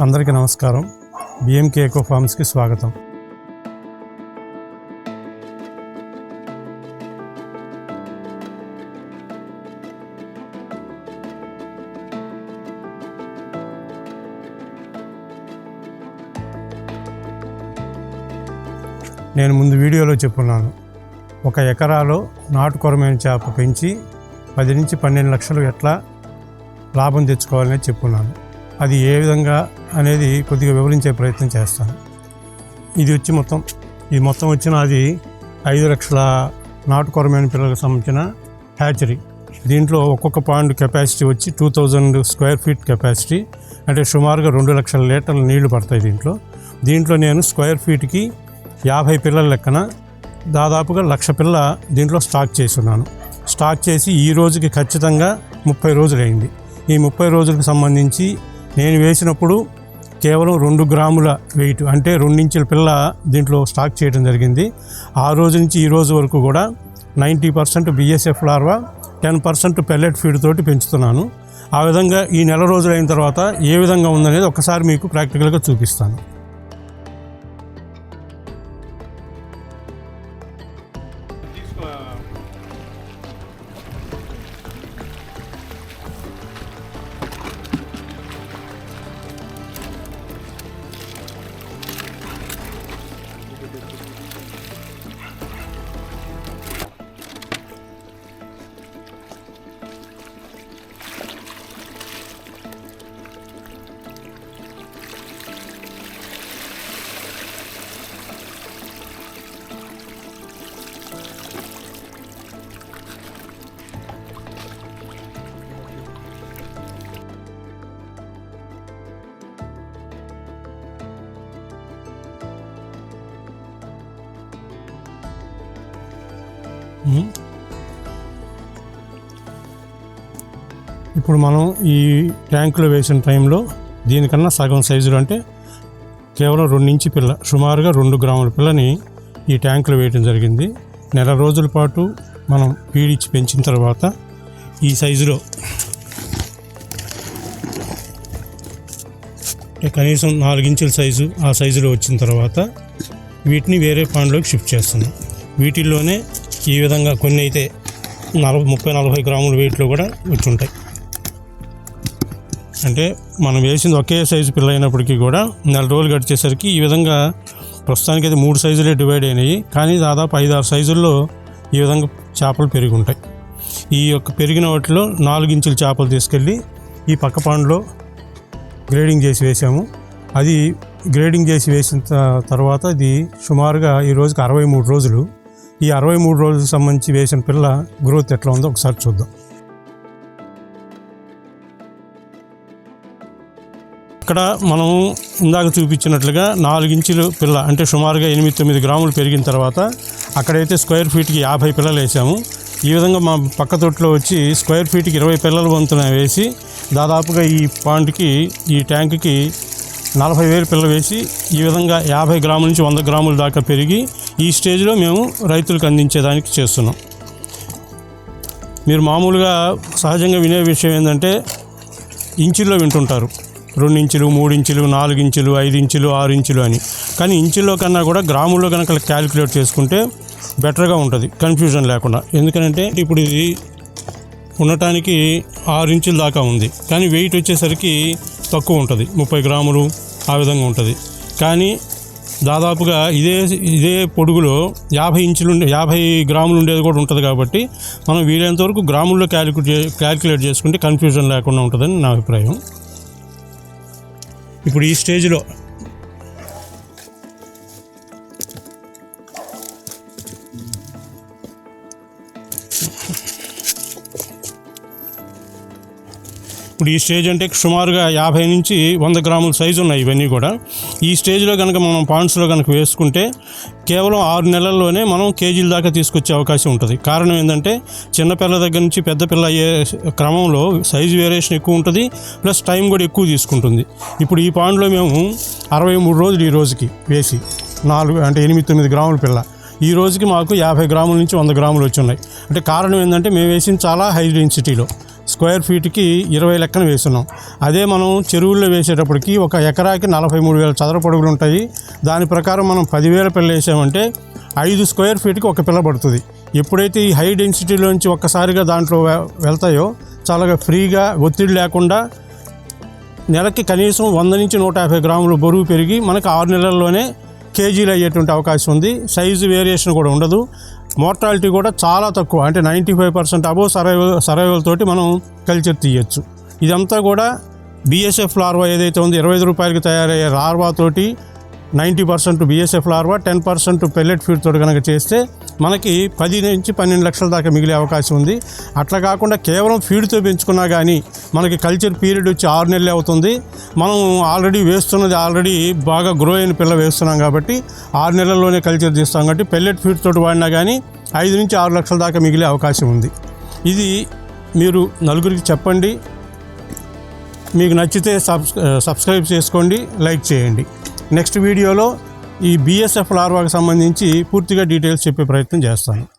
అందరికీ నమస్కారం. బిఎంకే ఎకో ఫార్మ్స్కి స్వాగతం. నేను ముందు వీడియోలో చెప్పున్నాను. ఒక ఎకరాలో నాటు కొరమైన చేప పెంచి పది నుంచి పన్నెండు లక్షలు ఎట్లా లాభం తెచ్చుకోవాలని చెప్పున్నాను. అది ఏ విధంగా అనేది కొద్దిగా వివరించే ప్రయత్నం చేస్తాను. ఇది వచ్చి మొత్తం ఇది మొత్తం వచ్చిన అది ఐదు లక్షల నాటు కొరమైన పిల్లలకు సంబంధించిన హ్యాచరీ. దీంట్లో ఒక్కొక్క పాయింట్ కెపాసిటీ వచ్చి two thousand square feet capacity అంటే సుమారుగా రెండు లక్షల లీటర్ల నీళ్ళు పడతాయి దీంట్లో. దీంట్లో నేను స్క్వేర్ ఫీట్కి యాభై పిల్లల లెక్కన దాదాపుగా లక్ష పిల్ల దీంట్లో స్టాక్ చేస్తున్నాను. స్టాక్ చేసి ఈ రోజుకి ఖచ్చితంగా ముప్పై రోజులైంది. ఈ ముప్పై రోజులకు సంబంధించి నేను వేసినప్పుడు కేవలం రెండు గ్రాముల వెయిట్ అంటే రెండించుల పిల్ల దీంట్లో స్టాక్ చేయడం జరిగింది. ఆ రోజు నుంచి ఈ రోజు వరకు కూడా ninety percent BSF larva ten percent pellet feed తోటి పెంచుతున్నాను. ఆ విధంగా ఈ నెల రోజులైన తర్వాత ఏ విధంగా ఉందనేది ఒకసారి మీకు ప్రాక్టికల్గా చూపిస్తాను. ఇప్పుడు మనం ఈ ట్యాంకులో వేసిన టైంలో దీనికన్నా సగం సైజులో అంటే కేవలం రెండు ఇంచి పిల్ల సుమారుగా రెండు గ్రాముల పిల్లని ఈ ట్యాంకులో వేయడం జరిగింది. నెల రోజుల పాటు మనం పీడిచ్చి పెంచిన తర్వాత ఈ సైజులో కనీసం నాలుగించుల సైజు ఆ సైజులో వచ్చిన తర్వాత వీటిని వేరే పాండ్లోకి షిఫ్ట్ చేస్తున్నాం. వీటిల్లోనే ఈ విధంగా కొన్ని అయితే నలభై ముప్పై నలభై గ్రాముల వెయిట్లో కూడా వచ్చి ఉంటాయి అంటే మనం వేసింది ఒకే సైజు పిల్ల అయినప్పటికీ కూడా నెల రోజులు గడిచేసరికి ఈ విధంగా ప్రస్తుతానికి అయితే మూడు సైజులే డివైడ్ అయినాయి. కానీ దాదాపు ఐదు ఆరు సైజుల్లో ఈ విధంగా చేపలు పెరిగి ఉంటాయి. ఈ యొక్క పెరిగిన వాటిలో నాలుగు చేపలు తీసుకెళ్ళి ఈ పక్క పాండ్లో గ్రేడింగ్ చేసి వేసాము. అది గ్రేడింగ్ చేసి వేసిన తర్వాత ఇది సుమారుగా ఈ రోజుకి అరవై మూడు రోజులు ఈ అరవై మూడు రోజులకు సంబంధించి వేసిన పిల్ల గ్రోత్ ఎట్లా ఉందో ఒకసారి చూద్దాం. ఇక్కడ మనం ఇందాక చూపించినట్లుగా నాలుగు ఇంచులు పిల్ల అంటే సుమారుగా ఎనిమిది తొమ్మిది గ్రాములు పెరిగిన తర్వాత అక్కడైతే స్క్వేర్ ఫీట్కి యాభై పిల్లలు వేసాము. ఈ విధంగా మా పక్క తొట్టులో వచ్చి స్క్వేర్ ఫీట్కి ఇరవై పిల్లలు వంతున వేసి దాదాపుగా ఈ పాయింట్కి ఈ ట్యాంక్కి నలభై వేలు పిల్ల వేసి ఈ విధంగా యాభై గ్రాముల నుంచి వంద గ్రాముల దాకా పెరిగి ఈ స్టేజ్లో మేము రైతులకు అందించేదానికి చేస్తున్నాం. మీరు మామూలుగా సహజంగా వినే విషయం ఏంటంటే ఇంచుల్లో వింటుంటారు. రెండు ఇంచులు మూడు ఇంచులు నాలుగు ఇంచులు ఐదు ఇంచులు ఆరు ఇంచులు అని. కానీ ఇంచుల్లో కన్నా కూడా గ్రాముల్లో కనుక క్యాలిక్యులేట్ చేసుకుంటే బెటర్గా ఉంటుంది కన్ఫ్యూజన్ లేకుండా. ఎందుకంటే ఇప్పుడు ఇది ఉండటానికి ఆరు ఇంచుల దాకా ఉంది. కానీ వెయిట్ వచ్చేసరికి తక్కువ ఉంటుంది ముప్పై గ్రాములు ఆ విధంగా ఉంటుంది. కానీ దాదాపుగా ఇదే ఇదే పొడుగులో యాభై ఇంచులు ఉండే యాభై గ్రాములు ఉండేది కూడా ఉంటుంది కాబట్టి మనం వీలైనంత వరకు గ్రాముల్లో క్యాలిక్యులేట్ క్యాలిక్యులేట్ చేసుకుంటే కన్ఫ్యూజన్ లేకుండా ఉంటుందని నా అభిప్రాయం. ఇప్పుడు ఈ స్టేజ్లో ఇప్పుడు ఈ స్టేజ్ అంటే సుమారుగా యాభై నుంచి వంద గ్రాముల సైజు ఉన్నాయి ఇవన్నీ కూడా. ఈ స్టేజ్లో కనుక మనం పాండ్స్లో కనుక వేసుకుంటే కేవలం ఆరు నెలల్లోనే మనం కేజీల దాకా తీసుకొచ్చే అవకాశం ఉంటుంది. కారణం ఏంటంటే చిన్నపిల్ల దగ్గర నుంచి పెద్ద పిల్ల అయ్యే క్రమంలో సైజు వేరియేషన్ ఎక్కువ ఉంటుంది ప్లస్ టైం కూడా ఎక్కువ తీసుకుంటుంది. ఇప్పుడు ఈ పాండ్లో మేము అరవై మూడు రోజులు ఈ రోజుకి వేసి నాలుగు అంటే ఎనిమిది తొమ్మిది గ్రాముల పిల్ల. ఈ రోజుకి మాకు యాభై గ్రాముల నుంచి వంద గ్రాములు వచ్చి ఉన్నాయి. అంటే కారణం ఏంటంటే మేము వేసింది చాలా హై డెన్సిటీలో. స్క్వేర్ ఫీట్కి ఇరవై లెక్కన వేస్తున్నాం. అదే మనం చెరువుల్లో వేసేటప్పటికి ఒక ఎకరాకి నలభై మూడు వేల చదరపు అడుగులు ఉంటాయి. దాని ప్రకారం మనం పదివేల పిల్ల వేసామంటే ఐదు స్క్వేర్ ఫీట్కి ఒక పిల్ల పడుతుంది. ఎప్పుడైతే ఈ హై డెన్సిటీలోంచి ఒక్కసారిగా దాంట్లో వెళ్తాయో చాలా ఫ్రీగా ఒత్తిడి లేకుండా నెలకి కనీసం వంద నుంచి నూట యాభై గ్రాములు బరువు పెరిగి మనకు ఆరు నెలల్లోనే కేజీలు అయ్యేటువంటి అవకాశం ఉంది. సైజు వేరియేషన్ కూడా ఉండదు. మోర్టాలిటీ కూడా చాలా తక్కువ అంటే ninety five percent above survival survival తోటి మనం కల్చర్ తీయచ్చు. ఇదంతా కూడా బిఎస్ఎఫ్ లార్వా ఏదైతే ఉందో ఇరవై ఐదు రూపాయలకి తయారయ్యే లార్వా తోటి ninety percent BSF larva ten percent pellet feed తోటి కనుక చేస్తే మనకి పది నుంచి పన్నెండు లక్షల దాకా మిగిలే అవకాశం ఉంది. అట్లా కాకుండా కేవలం ఫీడ్తో పెంచుకున్నా కానీ మనకి కల్చర్ పీరియడ్ వచ్చి ఆరు నెలలు అవుతుంది. మనం ఆల్రెడీ వేస్తున్నది ఆల్రెడీ బాగా గ్రో అయిన పిల్ల వేస్తున్నాం కాబట్టి ఆరు నెలల్లోనే కల్చర్ తీస్తాం కాబట్టి పెల్లెట్ ఫీడ్ తోటి వాడినా కానీ ఐదు నుంచి ఆరు లక్షల దాకా మిగిలే అవకాశం ఉంది. ఇది మీరు నలుగురికి చెప్పండి. మీకు నచ్చితే సబ్స్ సబ్స్క్రైబ్ చేసుకోండి లైక్ చేయండి. నెక్స్ట్ వీడియోలో ఈ బిఎస్ఎఫ్ లార్వాకి సంబంధించి పూర్తిగా డీటెయిల్స్ చెప్పే ప్రయత్నం చేస్తాను.